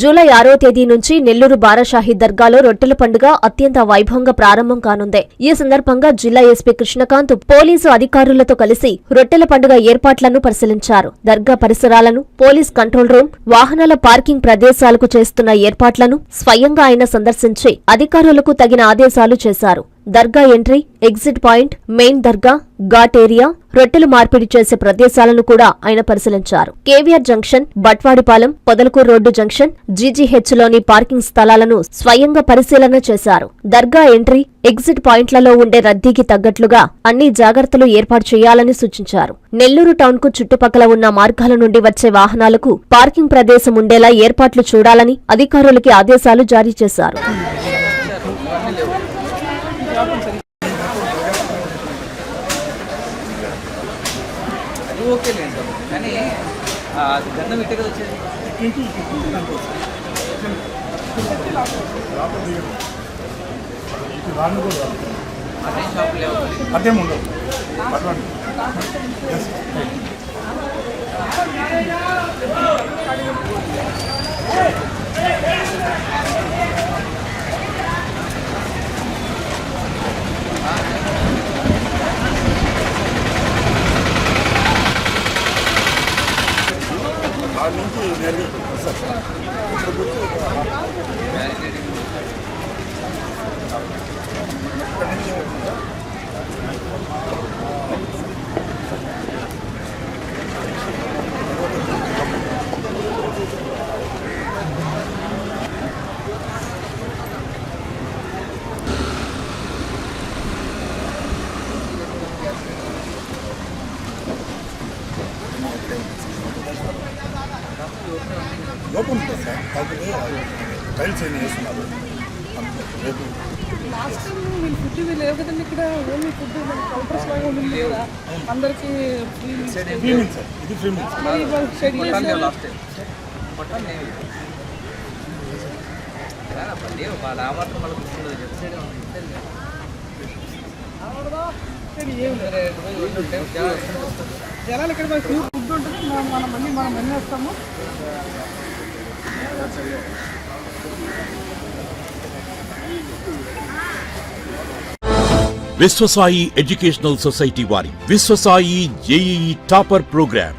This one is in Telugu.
జూలై ఆరో తేదీ నుంచి నెల్లూరు బారాషాహి దర్గాలో రొట్టెల పండుగ అత్యంత వైభవంగా ప్రారంభం కానుంది. ఈ సందర్భంగా జిల్లా ఎస్పీ కృష్ణకాంత్ పోలీసు అధికారులతో కలిసి రొట్టెల పండుగ ఏర్పాట్లను పరిశీలించారు. దర్గా పరిసరాలను పోలీస్ కంట్రోల్ రూమ్ వాహనాల పార్కింగ్ ప్రదేశాలకు చేస్తున్న ఏర్పాట్లను స్వయంగా ఆయన సందర్శించి అధికారులకు తగిన ఆదేశాలు చేశారు. దర్గా ఎంట్రీ ఎగ్జిట్ పాయింట్ మెయిన్ దర్గా ఘాట్ ఏరియా రొట్టెలు మార్పిడి చేసే ప్రదేశాలను కూడా ఆయన పరిశీలించారు. KVR junction Batwadipalem Podalakuru road junction జీజీహెచ్లోని parking స్థలాలను స్వయంగా పరిశీలన చేశారు. దర్గా ఎంట్రీ ఎగ్జిట్ పాయింట్లలో ఉండే రద్దీకి తగ్గట్లుగా అన్ని జాగ్రత్తలు ఏర్పాటు చేయాలని సూచించారు. నెల్లూరు టౌన్కు చుట్టుపక్కల ఉన్న మార్గాల నుండి వచ్చే వాహనాలకు పార్కింగ్ ప్రదేశం ఉండేలా ఏర్పాట్లు చూడాలని అధికారులకి ఆదేశాలు జారీ చేశారు. అది ఓకే లేదు కానీ గంధం ఇట్టే కదా వచ్చేది అదేం ఉండదు ఆడ నుంచి నేరుగా వస్తారు. లోపం ఉంటుంది సార్. కాకపోతే టైల్స్ ఏమి వేస్తున్నారు. రేపు లాస్ట్ టైం వీళ్ళు ఫుడ్ ఇవి లేవు కదండి ఇక్కడ ఓన్లీ ఫుడ్ కౌంటర్స్ లాగా కదా. అందరికి ఫ్రీ సార్. ఇది ఫ్రీ లాస్ట్ లేవు మాత్రం మళ్ళీ కూర్చుండదు చెప్పు సైడ్ జనాలు ఇక్కడ ఉంటుంది. మనం మనం మళ్ళీ మనం వెళ్ళేస్తాము. విశ్వసాయి ఎడ్యుకేషనల్ సొసైటీ వారి Vishwasai JEE topper program.